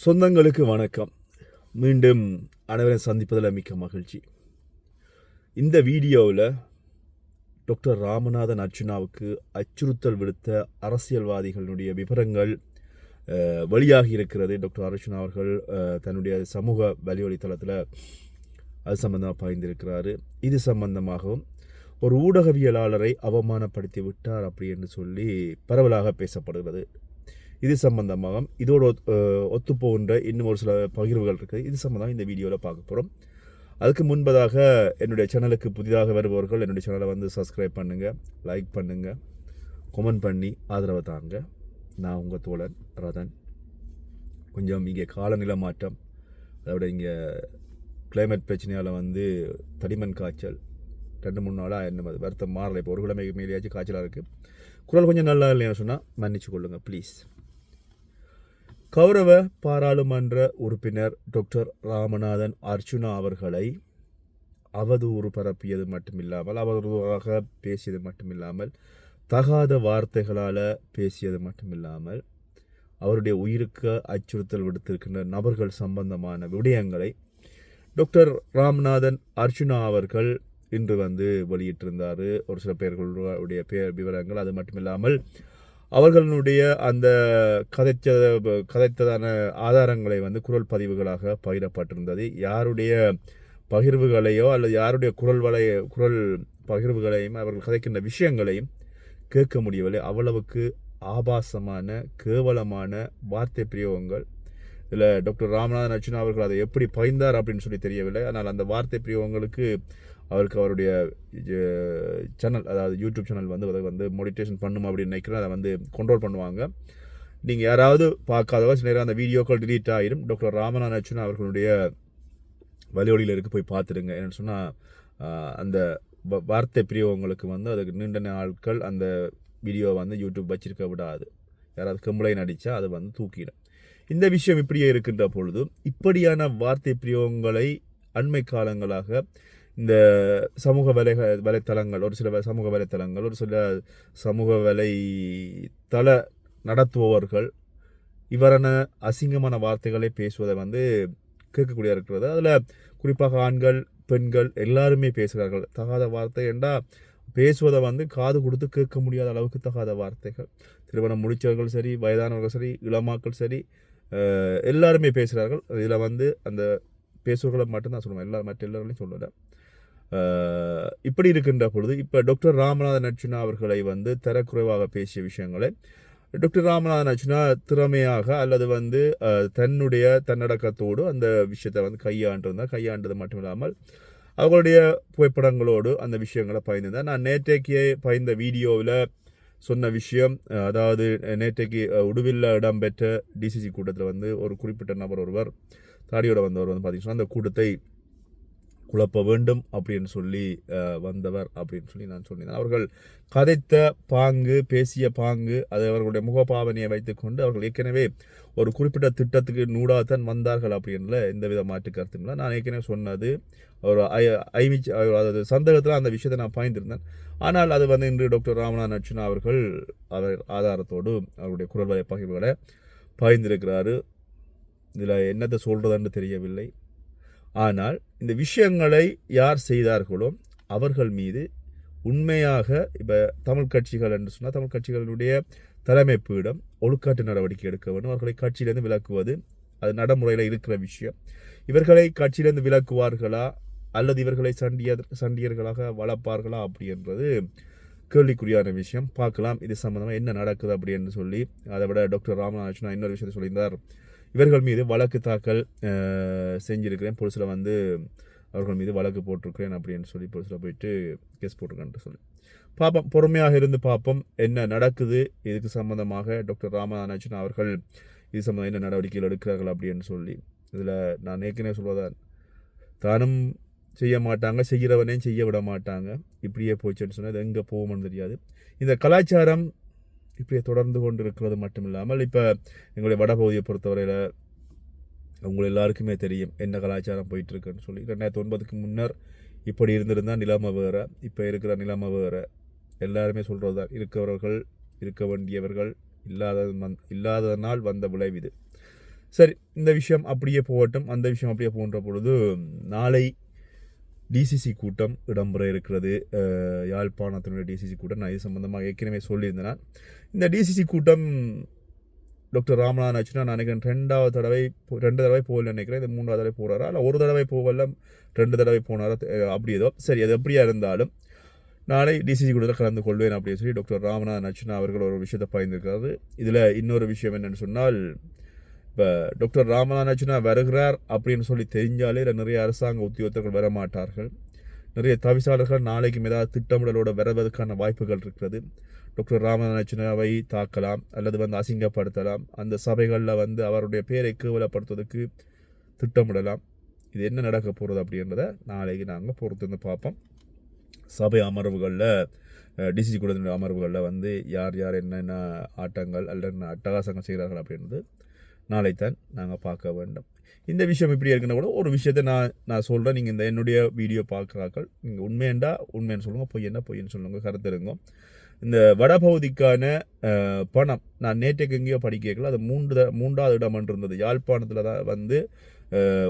சொந்தங்களுக்கு வணக்கம். மீண்டும் அனைவரை சந்திப்பதில் மிக்க மகிழ்ச்சி. இந்த வீடியோவில் டாக்டர் ராமநாதன் அர்ச்சுனாவுக்கு அச்சுறுத்தல் விடுத்த அரசியல்வாதிகளுடைய விவரங்கள் வழியாகி வெளியாகி இருக்கிறது. டாக்டர் அர்ச்சுனா அவர்கள் தன்னுடைய சமூக வலிவழித்தளத்தில் அது சம்பந்தமாக பாய்ந்திருக்கிறாரு. இது சம்பந்தமாகவும் ஒரு ஊடகவியலாளரை அவமானப்படுத்தி விட்டார் அப்படி என்று சொல்லி பரவலாக பேசப்படுகிறது. இது சம்பந்தமாக இதோட ஒத்து போகின்ற இன்னும் ஒரு சில பகிர்வுகள் இருக்குது. இது சம்பந்தமாக இந்த வீடியோவில் பார்க்க போகிறோம் அதுக்கு முன்பதாக என்னுடைய சேனலுக்கு புதிதாக வருபவர்கள் என்னுடைய சேனலை வந்து சப்ஸ்கிரைப் பண்ணுங்கள் லைக் பண்ணுங்கள் கொமெண்ட் பண்ணி ஆதரவை தாங்க. நான் உங்கள் தோழன் ரதன். கொஞ்சம் இங்கே காலநிலை மாற்றம் அதோட இங்கே கிளைமேட் பிரச்சனையால் வந்து தடிமன் காய்ச்சல் ரெண்டு மூணு நாளாக என்ன வருத்தம் மாறலை. இப்போ ஒரு கிழமைக்கு மேலேயாச்சும் காய்ச்சலாக இருக்குது குரல் கொஞ்சம் நல்லா இல்லைன்னு சொன்னால் மன்னிச்சு கொள்ளுங்கள் ப்ளீஸ் கௌரவ பாராளுமன்ற உறுப்பினர் டாக்டர் ராமநாதன் அர்ச்சுனா அவர்களை அவதூறு பரப்பியது மட்டுமில்லாமல் அவதூறாக பேசியது மட்டுமில்லாமல் தகாத வார்த்தைகளால் பேசியது மட்டுமில்லாமல் அவருடைய உயிருக்கு அச்சுறுத்தல் விடுத்திருக்கின்ற நபர்கள் சம்பந்தமான விடயங்களை டாக்டர் ராமநாதன் அர்ச்சுனா அவர்கள் இன்று வந்து வெளியிட்டிருந்தார். ஒரு சில பேர்களுடைய பேர் விவரங்கள் அது மட்டுமில்லாமல் அவர்களுடைய அந்த கதைச்ச கதைத்ததான ஆதாரங்களை வந்து குரல் பதிவுகளாக பகிரப்பட்டிருந்தது. யாருடைய பகிர்வுகளையோ அல்லது யாருடைய குரல் வலை குரல் பகிர்வுகளையும் அவர்கள் கதைக்கின்ற விஷயங்களையும் கேட்க முடியவில்லை. அவ்வளவுக்கு ஆபாசமான கேவலமான வார்த்தை பிரயோகங்கள் இதில் டாக்டர் ராமநாதன் அர்ஜுனா அவர்கள் அதை எப்படி பகிர்ந்தார் அப்படின்னு சொல்லி தெரியவில்லை. ஆனால் அந்த வார்த்தை பிரியவங்களுக்கு அவருக்கு அவருடைய சேனல் அதாவது யூடியூப் சேனல் வந்து அதை வந்து மோடிடேஷன் பண்ணும் அப்படின்னு நினைக்கிறேன். அதை வந்து கண்ட்ரோல் பண்ணுவாங்க. நீங்கள் யாராவது பார்க்காதவா சில நேரம் அந்த வீடியோக்கள் டிலீட் ஆகிடும் டாக்டர் ராமநாதன் அர்ஜுனா அவர்களுடைய வலியொலியில் இருக்க போய் பார்த்துடுங்க. என்னென்னு சொன்னால் அந்த வ- வார்த்தை பிரியவங்களுக்கு வந்து அதுக்கு நீண்ட நாட்கள் அந்த வீடியோ வந்து யூடியூப் வச்சிருக்க விடாது. யாராவது கம்ப்ளைண்ட் அடித்தா அது வந்து தூக்கிடும். இந்த விஷயம் இப்படியே இருக்கின்ற பொழுது இப்படியான வார்த்தை பிரயோகங்களை அண்மை காலங்களாக இந்த சமூக வலை வலைத்தளங்கள் ஒரு சில சமூக வலைத்தளங்கள் ஒரு சில சமூக வலை தள நடத்துபவர்கள் இவரான அசிங்கமான வார்த்தைகளை பேசுவதை வந்து கேட்கக்கூடிய இருக்கிறது. அதில் குறிப்பாக ஆண்கள் பெண்கள் எல்லாருமே பேசுகிறார்கள். தகாத வார்த்தை என்றா பேசுவதை வந்து காது கொடுத்து கேட்க முடியாத அளவுக்கு தகாத வார்த்தைகள். திருமணம் முடித்தவர்கள் சரி வயதானவர்கள் சரி இளமாக்கள் சரி எல்லாருமே பேசுகிறார்கள் இதில் வந்து அந்த பேசுவர்களை மட்டும்தான் சொல்லுவேன். எல்லா மற்ற எல்லாரையும் சொல்லலை. இப்படி இருக்கின்ற பொழுது இப்போ டாக்டர் ராமநாதன் அர்ச்சுனா அவர்களை வந்து தரக்குறைவாக பேசிய விஷயங்களை டாக்டர் ராமநாதன் அர்ச்சுனா திறமையாக அல்லது வந்து தன்னுடைய தன்னடக்கத்தோடு அந்த விஷயத்தை வந்து கையாண்டிருந்தால் கையாண்டது மட்டும் இல்லாமல் அவர்களுடைய புகைப்படங்களோடு அந்த விஷயங்களை பயந்துருந்தேன் நான் நேற்றைக்கே பயந்த வீடியோவில் சொன்ன விஷயம் அதாவது நேற்றைக்கு உடுவில் உடுவில்ல இடம்பெற்ற டிசிசி கூட்டத்தில் வந்து ஒரு குறிப்பிட்ட நபர் ஒருவர் தாடியோட வந்தவர் வந்து பார்த்தீங்கன்னா அந்த கூட்டத்தை குழப்ப வேண்டும் அப்படின்னு சொல்லி வந்தவர் அப்படின்னு சொல்லி நான் சொன்னேன். அவர்கள் கதைத்த பாங்கு பேசிய பாங்கு அது அவர்களுடைய முகபாவனையை வைத்துக்கொண்டு அவர்கள் ஏற்கனவே ஒரு குறிப்பிட்ட திட்டத்துக்கு நூடாகத்தான் வந்தார்கள் அப்படின்ற எந்த வித மாற்று கருத்தும் நான் ஏற்கனவே சொன்னது ஒரு ஐ- ஐமிச் அதாவது சந்தேகத்தில் அந்த விஷயத்தை நான் பாய்ந்திருந்தேன். ஆனால் அது வந்து இன்று டாக்டர் ராமநாத் அர்ச்சுனா அவர்கள் அவர் ஆதாரத்தோடு அவருடைய குரல் வலை பகிர்வுகளை பாய்ந்திருக்கிறாரு. இதில் என்னத்தை சொல்கிறதுன்னு தெரியவில்லை. ஆனால் இந்த விஷயங்களை யார் செய்தார்களோ அவர்கள் மீது உண்மையாக இப்போ தமிழ் கட்சிகள் என்று சொன்னால் தமிழ் கட்சிகளுடைய தலைமை பீடம் ஒழுக்காட்டு நடவடிக்கை எடுக்க வேண்டும். அவர்களை கட்சியிலிருந்து விலக்குவது அது நடைமுறையில் இருக்கிற விஷயம். இவர்களை கட்சியிலிருந்து விலக்குவார்களா? அல்லது இவர்களை சண்டிய சண்டியர்களாக வளர்ப்பார்களா அப்படின்றது கேள்விக்குரியான விஷயம். பார்க்கலாம். இது சம்மந்தமாக என்ன நடக்குது அப்படின்னு சொல்லி அதை விட டாக்டர் ராமநாதன் இன்னொரு விஷயத்தை சொல்லியிருந்தார். இவர்கள் மீது வழக்கு தாக்கல் செஞ்சுருக்கிறேன். புதுசில் போலீஸில் வந்து அவர்கள் மீது வழக்கு போட்டிருக்கிறேன் அப்படின்னு சொல்லி போலீஸில் போயிட்டு கேஸ் போட்டிருக்கேன்ட்டு சொல்லி. பார்ப்போம் பொறுமையாக இருந்து பார்ப்போம் என்ன நடக்குது? இதுக்கு சம்மந்தமாக டாக்டர் ராமநாதன் அவர்கள் இது சம்மந்தம் என்ன நடவடிக்கைகள் எடுக்கிறார்கள் அப்படின்னு சொல்லி. இதில் நான் ஏற்கனவே சொல்வதான் தானும் செய்ய மாட்டாங்க. செய்கிறவனையும் செய்ய விட மாட்டாங்க. இப்படியே போச்சுன்னு சொன்னால் அது எங்கே போகும்னு தெரியாது. இந்த கலாச்சாரம் இப்படியே தொடர்ந்து கொண்டு இருக்கிறது மட்டும் இல்லாமல் இப்போ எங்களுடைய வடபகுதியை பொறுத்தவரையில் உங்கள் எல்லாருக்குமே தெரியும் என்ன கலாச்சாரம் போயிட்டுருக்குன்னு சொல்லி. ரெண்டாயிரத்தி ஒன்பதுக்கு முன்னர் இப்படி இருந்திருந்தால் நிலைமை வேறு இப்போ இருக்கிற நிலைமை வேறு. எல்லாருமே சொல்கிறது தான் இருக்கவர்கள் இருக்க வேண்டியவர்கள் இல்லாத வந் இல்லாததனால் வந்த விளைவு இது. சரி இந்த விஷயம் அப்படியே போகட்டும். அந்த விஷயம் அப்படியே போன்ற பொழுது நாளை டிசிசி கூட்டம் இடம்பெற இருக்கிறது. யாழ்ப்பாணத்தினுடைய டிசிசி கூட்டம் நான் இது சம்பந்தமாக ஏற்கனவே சொல்லியிருந்தேன் இந்த டிசிசி கூட்டம் டாக்டர் ராமநாதன் ஆச்சுன்னா நான் நினைக்கிறேன் ரெண்டாவது தடவை ரெண்டு தடவை போகல நினைக்கிறேன். இது மூன்றாவது தடவை போகிறாரா இல்லை ஒரு தடவை போகல ரெண்டு தடவை போனாரா? அப்படி ஏதோ. சரி அது எப்படியா இருந்தாலும் நாளை டிசிசி கூட்டத்தில் கலந்து கொள்வேன் அப்படின்னு சொல்லி டாக்டர் ராமநாதன் அச்சுனா அவர்கள் ஒரு விஷயத்தை பயந்துருக்காரு இதில் இன்னொரு விஷயம் என்னென்னு சொன்னால் இப்போ டாக்டர் ராமநாதன் வருகிறார் அப்படின்னு சொல்லி தெரிஞ்சாலே நிறைய அரசாங்க உத்தியோகத்தர்கள் வர மாட்டார்கள் நிறைய தவிசாளர்கள் நாளைக்கு ஏதாவது திட்டமிடலோட வரவதற்கான வாய்ப்புகள் இருக்கிறது. டாக்டர் ராமநாதன் தாக்கலாம் அல்லது வந்து அசிங்கப்படுத்தலாம். அந்த சபைகளில் வந்து அவருடைய பேரை கேவலப்படுத்துவதற்கு திட்டமிடலாம். இது என்ன நடக்க போகிறது அப்படின்றத நாளைக்கு நாங்கள் பொறுத்து வந்து பார்ப்போம். சபை அமர்வுகளில் டிசிசி குழுவினுடைய அமர்வுகளில் வந்து யார் யார் என்னென்ன ஆட்டங்கள் அல்லது என்ன அட்டகாசங்கள் செய்கிறார்கள் அப்படின்றது நாளைத்தான் நாங்கள் பார்க்க வேண்டும். இந்த விஷயம் இப்படி இருக்குன்னா கூட ஒரு விஷயத்தை நான் நான் சொல்கிறேன் நீங்கள் இந்த என்னுடைய வீடியோ பார்க்குறாக்கள் நீங்கள் உண்மையண்டா உண்மைன்னு சொல்லுங்கள் பொய்யண்டா பொய்யன்னு சொல்லுங்கள் கருத்துருங்க. இந்த வடபகுதிக்கான பணம் நான் நேற்றைக்கு எங்கேயோ படிக்கல அது மூன்று மூன்றாவது இடம் இருந்தது. யாழ்ப்பாணத்தில் தான் வந்து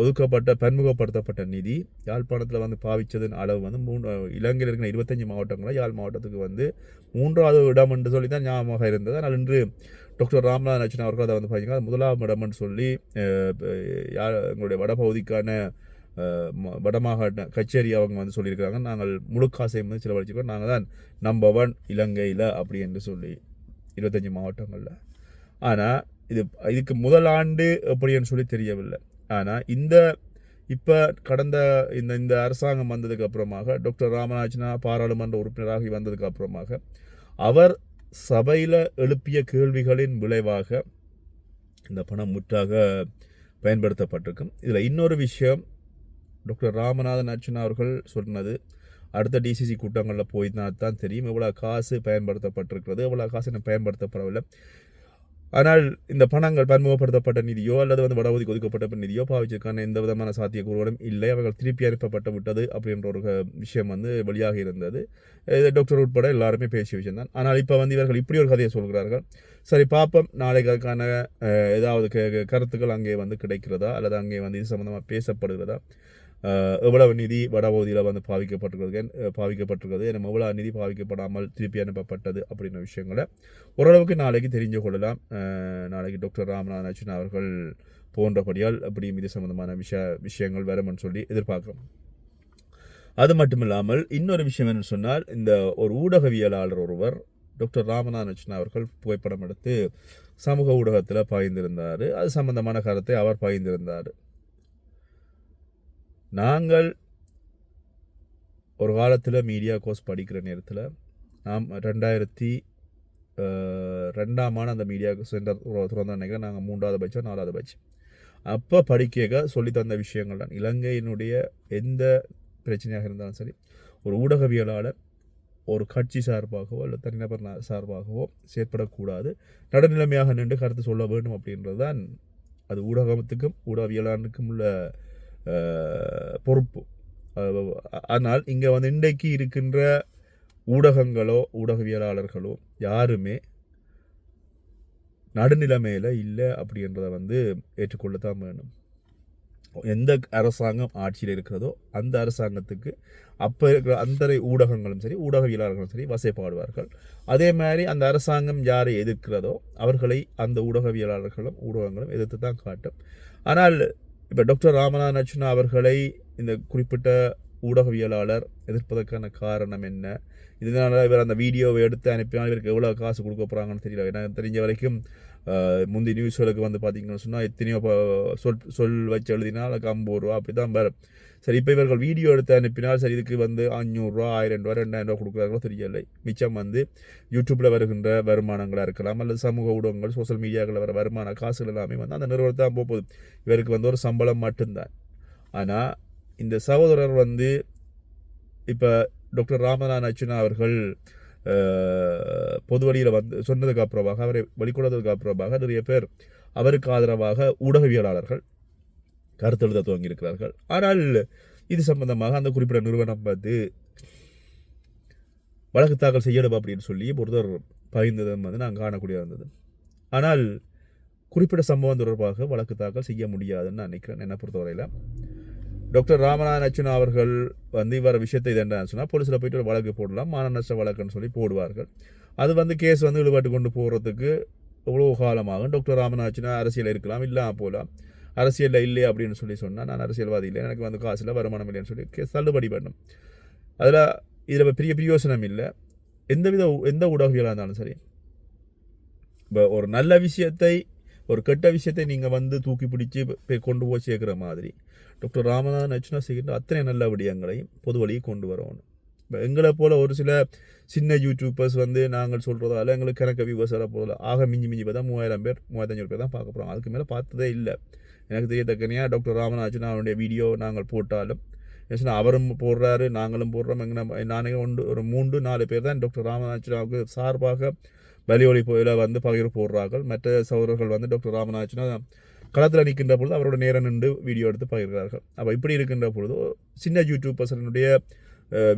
ஒதுக்கப்பட்ட பன்முகப்படுத்தப்பட்ட நிதி. யாழ்ப்பாணத்தில் வந்து பாவித்ததன் அளவு வந்து மூணு இலங்கையில் இருக்கிற இருபத்தஞ்சி மாவட்டங்களில் யாழ் மாவட்டத்துக்கு வந்து மூன்றாவது இடம் என்று சொல்லி தான் ஞாபகம் இருந்தது. ஆனால் இன்று டாக்டர் ராம்நாத் அவர்கள் அதை வந்து பார்த்தீங்கன்னா முதலாம் இடம்னு சொல்லி யார் எங்களுடைய வடபகுதிக்கான அஹ், ம- வடமாகாட்ட கச்சேரி அவங்க வந்து சொல்லியிருக்காங்க நாங்கள் முழு காசையும் வந்து செலவழிச்சிருக்கோம் நாங்கள் தான் நம்பர் ஒன் இலங்கையில் அப்படி என்று சொல்லி இருபத்தஞ்சி மாவட்டங்களில். ஆனால் இது இதுக்கு முதல் ஆண்டு எப்படின்னு சொல்லி தெரியவில்லை. ஆனால் இந்த இப்போ கடந்த இந்த இந்த அரசாங்கம் வந்ததுக்கு அப்புறமாக டாக்டர் ராமநாஜனா பாராளுமன்ற உறுப்பினராகி வந்ததுக்கு அப்புறமாக அவர் சபையில் எழுப்பிய கேள்விகளின் விளைவாக இந்த பணம் முற்றாக பயன்படுத்தப்பட்டிருக்கும். இதில் இன்னொரு விஷயம் டாக்டர் ராமநாதன் அர்ச்சனா அவர்கள் சொன்னது அடுத்த டிசிசி கூட்டங்களில் போய்னா தான் தெரியும். எவ்வளோ காசு பயன்படுத்தப்பட்டிருக்கிறது எவ்வளோ காசு என்ன பயன்படுத்தப்படவில்லை. ஆனால் இந்த பணங்கள் பன்முகப்படுத்தப்பட்ட நிதியோ அல்லது வந்து வடஒதுக்கி ஒதுக்கப்பட்ட நிதியோ பாவிச்சதுக்கான எந்த விதமான சாத்தியக்கூறுகளும் இல்லை. அவர்கள் திருப்பி அனுப்பப்பட்டு விட்டது அப்படின்ற ஒரு விஷயம் வந்து வெளியாக இருந்தது. டாக்டர் உட்பட எல்லாருமே பேசிய விஷயம் தான் ஆனால் இப்போ வந்து இவர்கள் இப்படி ஒரு கதையை சொல்கிறார்கள். சரி பார்ப்போம் நாளைக்கு அதுக்கான ஏதாவது கருத்துக்கள் அங்கே வந்து கிடைக்கிறதா? அல்லது அங்கே வந்து இது சம்மந்தமாக பேசப்படுகிறதா? எவ்வளவு நிதி வடபகுதியில் வந்து பாவிக்கப்பட்டிருக்கிறது பாவிக்கப்பட்டிருக்கிறது நம்ம எவ்வளோ நிதி பாவிக்கப்படாமல் திருப்பி அனுப்பப்பட்டது அப்படின்ற விஷயங்களை ஓரளவுக்கு நாளைக்கு தெரிஞ்சு கொள்ளலாம். நாளைக்கு டாக்டர் ராமநாதன் அர்ச்சனா அவர்கள் போன்றபடியால் அப்படியும் இது சம்மந்தமான விஷய விஷயங்கள் வரும்னு சொல்லி எதிர்பார்க்குறோம். அது மட்டும் இல்லாமல் இன்னொரு விஷயம் என்ன சொன்னால் இந்த ஒரு ஊடகவியலாளர் ஒருவர் டாக்டர் ராமநாதன் அவர்கள் புகைப்படம் எடுத்து சமூக ஊடகத்தில் பாய்ந்திருந்தார். அது சம்பந்தமான கருத்தை அவர் பாய்ந்திருந்தார். நாங்கள் ஒரு காலத்தில் மீடியா கோர்ஸ் படிக்கிற நேரத்தில் நாம் ரெண்டாயிரத்தி ரெண்டாம் ஆண்டு அந்த மீடியா சென்டர் திறந்த நினைக்கிறேன். நாங்கள் மூன்றாவது பட்சம் நாலாவது பட்சம் அப்போ படிக்க சொல்லி தந்த விஷயங்கள் தான். இலங்கையினுடைய எந்த பிரச்சனையாக இருந்தாலும் சரி ஒரு ஊடகவியலாளர் ஒரு கட்சி சார்பாகவோ அல்லது தனிநபர் சார்பாகவோ செயற்படக்கூடாது. நடுநிலைமையாக நின்று கருத்து சொல்ல வேண்டும் அப்படின்றது தான் அது ஊடகத்துக்கும் ஊடகவியலாளருக்கும் உள்ள பொறுப்பு. ஆனால் இங்கே வந்து இன்றைக்கு இருக்கின்ற ஊடகங்களோ ஊடகவியலாளர்களோ யாருமே நடுநிலைமையில் இல்லை அப்படின்றத வந்து ஏற்றுக்கொள்ளத்தான் வேணும். எந்த அரசாங்கம் ஆட்சியில் இருக்கிறதோ அந்த அரசாங்கத்துக்கு அப்போ இருக்கிற அந்த ஊடகங்களும் சரி ஊடகவியலாளர்களும் சரி வசைப்பாடுவார்கள் அதே மாதிரி அந்த அரசாங்கம் யாரை எதிர்க்கிறதோ அவர்களை அந்த ஊடகவியலாளர்களும் ஊடகங்களும் எதிர்த்து தான் காட்டும். ஆனால் இப்போ டாக்டர் ராமநாதன் அர்ச்சனா அவர்களை இந்த குறிப்பிட்ட ஊடகவியலாளர் எதிர்ப்பதற்கான காரணம் என்ன? இதனால இவர் அந்த வீடியோவை எடுத்து அனுப்பினால் இவருக்கு எவ்வளோ காசு கொடுக்க போகிறாங்கன்னு தெரியல. எனக்கு தெரிஞ்ச வரைக்கும் முந்தி நியூஸ்களுக்கு வந்து பார்த்தீங்கன்னு சொன்னால் எத்தனையோ சொல் சொல் வச்சு எழுதினால் ஐம்பது ரூபா அப்படி தான் வரும். சரி இப்போ இவர்கள் வீடியோ எடுத்து அனுப்பினால் சரி இதுக்கு வந்து அஞ்சூறுரூவா ஆயிரம் ரூபா ரெண்டாயிரம் ரூபா கொடுக்குறாங்களோ தெரியலை. மிச்சம் வந்து யூடியூப்பில் வருகின்ற வருமானங்களாக இருக்கலாம் அல்லது சமூக ஊடகங்கள் சோஷியல் மீடியாக்களில் வர வருமான காசுகள் எல்லாமே வந்து அந்த நிறுவனத்தை தான் போகுது. இவருக்கு வந்து ஒரு சம்பளம் மட்டும்தான். ஆனால் இந்த சகோதரர் வந்து இப்போ டாக்டர் ராமநாதன் அர்ச்சுனா அவர்கள் பொது வழியில் வந்து சொன்னதுக்கு அப்புறமாக அவரை வெளிக்கொண்டதுக்கு அப்புறமாக நிறைய பேர் அவருக்கு ஆதரவாக ஊடகவியலாளர்கள் கருத்து எழுத துவங்கியிருக்கிறார்கள். ஆனால் இது சம்பந்தமாக அந்த குறிப்பிட்ட நிறுவனம் வந்து வழக்கு தாக்கல் செய்யணும் அப்படின்னு சொல்லி ஒருத்தர் பகிர்ந்ததும் வந்து நான் காணக்கூடிய இருந்தது. ஆனால் குறிப்பிட்ட சம்பவம் தொடர்பாக வழக்கு தாக்கல் செய்ய முடியாதுன்னு நான் நினைக்கிறேன் என்னை பொறுத்தவரையில். டாக்டர் ராமநாதன் அச்சுனா அவர்கள் வந்து இவர விஷயத்தை இது என்ன சொன்னால் போலீஸில் போயிட்டு ஒரு வழக்கு போடலாம் மான நஷ்ட வழக்குன்னு சொல்லி போடுவார்கள். அது வந்து கேஸ் வந்து இழுபாட்டு கொண்டு போகிறதுக்கு எவ்வளோ காலமாகும்? டாக்டர் ராமநாதன் அரசியல் இருக்கலாம் இல்லாமல் போகலாம் அரசியலில் இல்லை அப்படின்னு சொல்லி சொன்னால் நான் அரசியல்வாதி இல்லை எனக்கு வந்து காசில் வருமானம் இல்லைன்னு சொல்லி கேஸ் தள்ளுபடி பண்ணும். அதில் இதில் பெரிய பிரயோசனம் இல்லை. எந்தவித எந்த ஊடகவியலாக இருந்தாலும் சரி. இப்போ ஒரு நல்ல விஷயத்தை ஒரு கெட்ட விஷயத்தை நீங்கள் வந்து தூக்கி பிடிச்சி போய் கொண்டு போய் சேர்க்குற மாதிரி. டாக்டர் ராமநாதன் அர்ச்சனா செய்கின்ற அத்தனை நல்ல விடயங்களையும் பொது வழியை கொண்டு வரணும். இப்போ எங்களை போல் ஒரு சில சின்ன யூடியூபர்ஸ் வந்து நாங்கள் சொல்கிறதால எங்களுக்கு கணக்க வியூவர்ஸ் வர போதில் ஆக மிஞ்சி மிஞ்சி பார்த்தா மூவாயிரம் பேர் மூவாயிரத்தஞ்சூறு பேர் தான் பார்க்க போகிறோம் அதுக்கு மேலே பார்த்ததே இல்லை. எனக்கு தெரியத்தக்கனையாக டாக்டர் ராமநாதன் அவருடைய வீடியோ நாங்கள் போட்டாலும் ஏன்னா அவரும் போடுறாரு நாங்களும் போடுறோம். எங்கே நானே ஒன்று ஒரு மூன்று நாலு பேர் தான் டாக்டர் ராமநாதனாவுக்கு சார்பாக வலியொலி போயில வந்து பகிர் போடுறார்கள். மற்ற சகோதரர்கள் வந்து டாக்டர் ராமநாச்சினா களத்தில் நிற்கின்ற பொழுது அவரோட நேரம் நின்று வீடியோ எடுத்து பகிர்கிறார்கள். அப்போ இப்படி இருக்கின்ற பொழுது சின்ன யூடியூபர்ஸனுடைய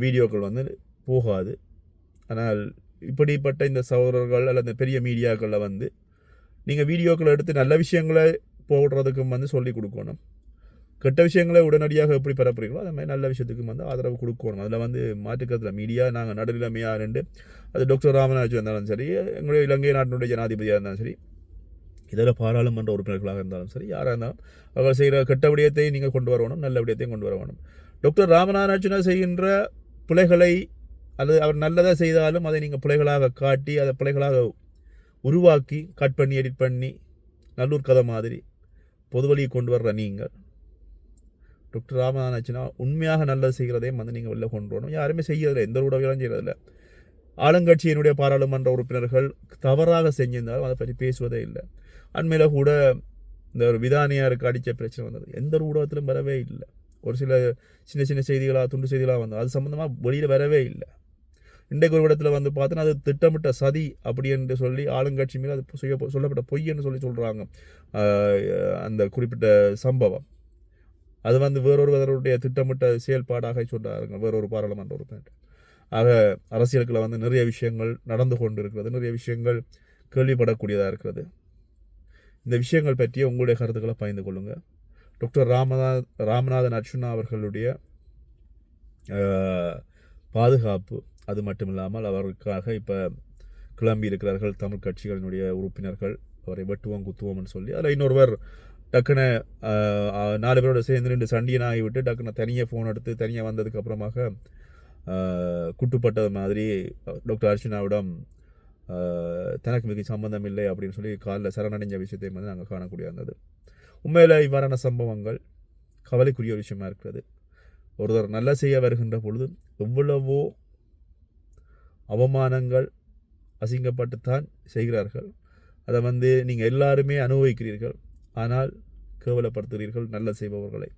வீடியோக்கள் வந்து போகாது. ஆனால் இப்படிப்பட்ட இந்த சகோதரர்கள் அல்லது இந்த பெரிய மீடியாக்களில் வந்து நீங்கள் வீடியோக்களை எடுத்து நல்ல விஷயங்களை போடுறதுக்கும் வந்து சொல்லி கொடுக்கணும். கெட்ட விஷயங்களை உடனடியாக எப்படி பரப்புறீங்களோ அது மாதிரி நல்ல விஷயத்துக்கு வந்து ஆதரவு கொடுக்கணும். அதில் வந்து மாற்றுக்கிறதுல மீடியா நாங்கள் நடுநிலைமையாக ரெண்டு அது டாக்டர் ராமநாஜ் இருந்தாலும் சரி எங்களுடைய இலங்கை நாட்டினுடைய ஜனாதிபதியாக இருந்தாலும் சரி இதர பாராளுமன்ற உறுப்பினர்களாக இருந்தாலும் சரி யாராக இருந்தாலும் அவர்கள் செய்கிற கெட்ட விடயத்தையும் நீங்கள் கொண்டு வரணும் நல்ல விடயத்தையும் கொண்டு வரணும். டாக்டர் ராமநாராஜனா செய்கின்ற பிழைகளை அல்லது அவர் நல்லதாக செய்தாலும் அதை நீங்கள் பிழைகளாக காட்டி அதை பிழைகளாக உருவாக்கி கட் பண்ணி எடிட் பண்ணி நல்லூர் கதை மாதிரி பொதுவழியை கொண்டு வர்ற நீங்கள் டாக்டர் ராமநாதன் ஆச்சுன்னா உண்மையாக நல்லது செய்கிறதையும் வந்து நீங்கள் வெளில கொண்டு வரணும். யாருமே செய்யறதில்லை. எந்த உடவைகளும் செய்கிறதில்ல ஆளுங்கட்சியினுடைய பாராளுமன்ற உறுப்பினர்கள் தவறாக செஞ்சிருந்தாலும் அதை பற்றி பேசுவதே இல்லை. அண்மையில் கூட இந்த ஒரு விதானியாருக்கு அடித்த பிரச்சனை வந்தது. எந்த ஒரு ஊடகத்திலும் வரவே இல்லை. ஒரு சில சின்ன சின்ன செய்திகளாக துண்டு செய்திகளாக வந்தது. அது சம்மந்தமாக வெளியில் வரவே இல்லை. இன்றைக்கு ஒரு இடத்துல வந்து பார்த்தோன்னா அது திட்டமிட்ட சதி அப்படி என்று சொல்லி ஆளுங்கட்சி மேலே அது செய்ய சொல்லப்பட்ட பொய்ன்னு சொல்லி சொல்கிறாங்க அந்த குறிப்பிட்ட சம்பவம். அது வந்து வேறொருவருடைய திட்டமிட்ட செயல்பாடாக சொல்கிறாங்க வேறொரு பாராளுமன்ற உறுப்பினர். ஆக அரசியலுக்குள்ள வந்து நிறைய விஷயங்கள் நடந்து கொண்டு இருக்கிறது நிறைய விஷயங்கள் கேள்விப்படக்கூடியதாக இருக்கிறது. இந்த விஷயங்கள் பற்றி உங்களுடைய கருத்துக்களை பகிர்ந்து கொள்ளுங்கள் டாக்டர் ராமநாத் ராமநாதன் அர்ச்சுனா அவர்களுடைய பாதுகாப்பு அது மட்டும் இல்லாமல் அவருக்காக இப்போ கிளம்பி இருக்கிறார்கள் தமிழ் கட்சிகளினுடைய உறுப்பினர்கள். அவரை வெட்டுவோம் குத்துவோம்னு சொல்லி அதில் இன்னொருவர் டக்குன்னு நாலு பேரோட சேர்ந்து ரெண்டு சண்டியன் ஆகிவிட்டு டக்குன்னு தனியாக ஃபோன் எடுத்து தனியாக வந்ததுக்கு அப்புறமாக குட்டுப்பட்டது மாதிரி டாக்டர் அர்ச்சனாவிடம் தனக்கு மிக சம்பந்தம் இல்லை அப்படின்னு சொல்லி காலில் சரணடைஞ்ச விஷயத்தை வந்து நாங்கள் காணக்கூடிய இருந்தது உண்மையில் இவ்வாறான சம்பவங்கள் கவலைக்குரிய விஷயமா இருக்கிறது. ஒருத்தர் நல்ல செய்ய வருகின்ற பொழுது எவ்வளவோ அவமானங்கள் அசிங்கப்பட்டுத்தான் செய்கிறார்கள். அதை வந்து நீங்கள் எல்லாருமே அனுபவிக்கிறீர்கள். ஆனால் கேவலப்படுத்துகிறீர்கள் நல்ல செய்பவர்களை.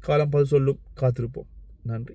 காலம் பதில் சொல்லும் காத்திருப்போம். நன்றி.